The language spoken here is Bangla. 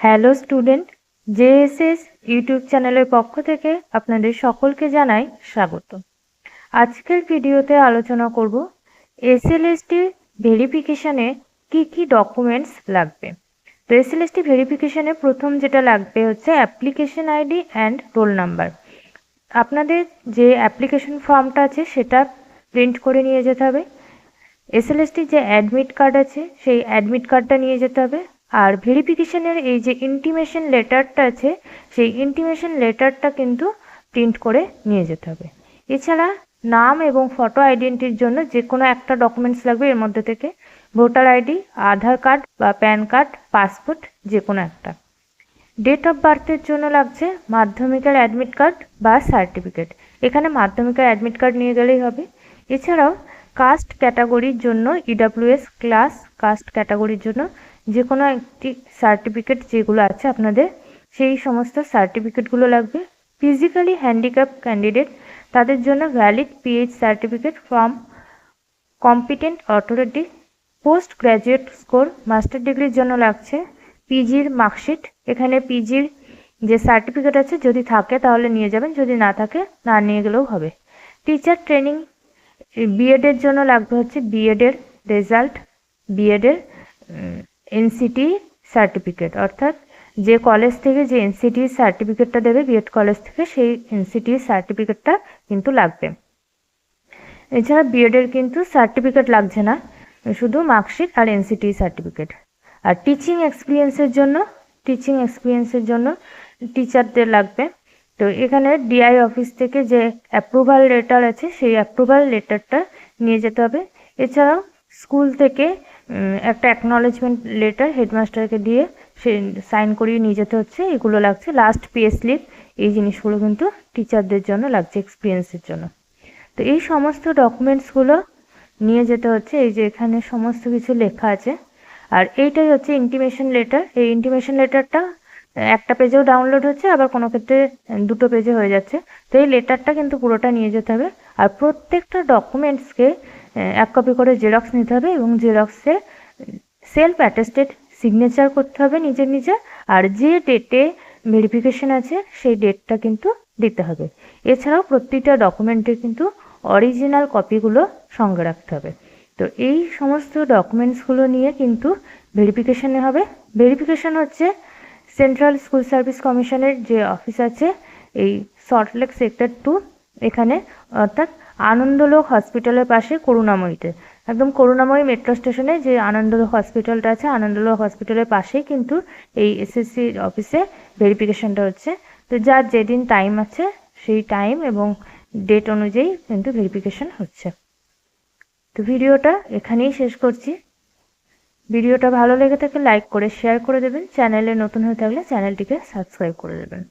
হ্যালো স্টুডেন্ট, জেএসএস ইউটিউব চ্যানেলের পক্ষ থেকে আপনাদের সকলকে জানাই স্বাগত। আজকের ভিডিওতে আলোচনা করব এসএলএসটি ভেরিফিকেশানে কি কি ডকুমেন্টস লাগবে। তো এসএলএসটি ভেরিফিকেশানে প্রথম যেটা লাগবে হচ্ছে application ID and roll number. আপনাদের যে অ্যাপ্লিকেশন ফর্মটা আছে সেটা প্রিন্ট করে নিয়ে যেতে হবে। এসএলএসটির যে অ্যাডমিট কার্ড আছে, সেই অ্যাডমিট কার্ডটা নিয়ে যেতে হবে। আর ভেরিফিকেশনের এই যে ইন্টিমেশন লেটারটা আছে, সেই ইন্টিমেশন লেটারটা কিন্তু প্রিন্ট করে নিয়ে যেতে হবে। এছাড়া নাম এবং ফটো আইডেন্টির জন্য যে কোনো একটা ডকুমেন্টস লাগবে, এর মধ্যে থেকে ভোটার আইডি আধার কার্ড বা প্যান কার্ড পাসপোর্ট যে কোনো একটা। ডেট অফ বার্থের জন্য লাগছে মাধ্যমিকের অ্যাডমিট কার্ড বা সার্টিফিকেট এখানে মাধ্যমিকের অ্যাডমিট কার্ড নিয়ে গেলেই হবে। এছাড়াও কাস্ট ক্যাটাগরির জন্য ইডাব্লিউএস ক্লাস কাস্ট ক্যাটাগরির জন্য যে কোনো একটি সার্টিফিকেট যেগুলো আছে আপনাদের, সেই সমস্ত সার্টিফিকেটগুলো লাগবে। ফিজিক্যালি হ্যান্ডিক্যাপ ক্যান্ডিডেট তাদের জন্য valid PH certificate from competent authority post graduate score master ডিগ্রির জন্য লাগছে। পিজির মার্কশিট এখানে পিজির যে সার্টিফিকেট আছে, যদি থাকে তাহলে নিয়ে যাবেন, যদি না থাকে, না নিয়ে গেলেও হবে। টিচার ট্রেনিং বিএডের জন্য লাগবে হচ্ছে বিএডের রেজাল্ট বিএডের এনসিটি সার্টিফিকেট অর্থাৎ যে কলেজ থেকে যে এনসিটি সার্টিফিকেটটা দেবে বিএড কলেজ থেকে সেই এনসিটি সার্টিফিকেটটা কিন্তু লাগবে। এছাড়া বিএডের কিন্তু সার্টিফিকেট লাগছে না, শুধু মার্কশিট আর এনসিটি সার্টিফিকেট আর টিচিং এক্সপিরিয়েন্সের জন্য টিচিং এক্সপিরিয়েন্সের জন্য টিচারদের লাগবে। তো এখানে ডিআই অফিস থেকে যে অ্যাপ্রুভাল লেটার আছে, সেই অ্যাপ্রুভাল লেটারটা নিয়ে যেতে হবে। এছাড়াও স্কুল থেকে একটা অ্যাকনলেজমেন্ট লেটার হেডমাস্টারকে দিয়ে সে সাইন করিয়ে নিয়ে যেতে হচ্ছে। এগুলো লাগছে। লাস্ট পে স্লিপ এই জিনিসগুলো কিন্তু টিচারদের জন্য লাগছে এক্সপিরিয়েন্সের জন্য। তো এই সমস্ত ডকুমেন্টসগুলো নিয়ে যেতে হচ্ছে। এই যে এখানে সমস্ত কিছু লেখা আছে। আর এইটাই হচ্ছে ইন্টিমেশন লেটার এই ইন্টিমেশন লেটারটা একটা পেজেও ডাউনলোড হচ্ছে, আবার কোনো ক্ষেত্রে দুটো পেজে হয়ে যাচ্ছে। তো এই লেটারটা কিন্তু পুরোটা নিয়ে যেতে হবে। আর প্রত্যেকটা ডকুমেন্টসকে এক কপি করে জেরক্স নিতে হবে এবং জেরক্সে সেলফ অ্যাটেস্টেড সিগনেচার করতে হবে নিজের নিজে আর যে ডেটে ভেরিফিকেশন আছে, সেই ডেটটা কিন্তু দিতে হবে। এছাড়াও প্রতিটা ডকুমেন্টের কিন্তু অরিজিনাল কপিগুলো সঙ্গে রাখতে হবে। তো এই সমস্ত ডকুমেন্টসগুলো নিয়ে কিন্তু ভেরিফিকেশানে হবে। ভেরিফিকেশান হচ্ছে সেন্ট্রাল স্কুল সার্ভিস কমিশনের যে অফিস আছে, এই সল্টলেক সেক্টর টু এখানে, অর্থাৎ আনন্দলোক হসপিটালের পাশে করুণাময়ীতে। একদম করুণাময়ী মেট্রো স্টেশনে যে আনন্দলোক হসপিটালটা আছে, আনন্দলোক হসপিটালের পাশেই কিন্তু এই এসএসসি অফিসে ভেরিফিকেশনটা হচ্ছে। তো যার যেদিন টাইম আছে, সেই টাইম এবং ডেট অনুযায়ী কিন্তু ভেরিফিকেশন হচ্ছে। তো ভিডিওটা এখানেই শেষ করছি। ভিডিওটা ভালো লেগে থাকলে লাইক করে শেয়ার করে দেবেন। চ্যানেলে নতুন হয়ে থাকলে চ্যানেলটিকে সাবস্ক্রাইব করে দেবেন।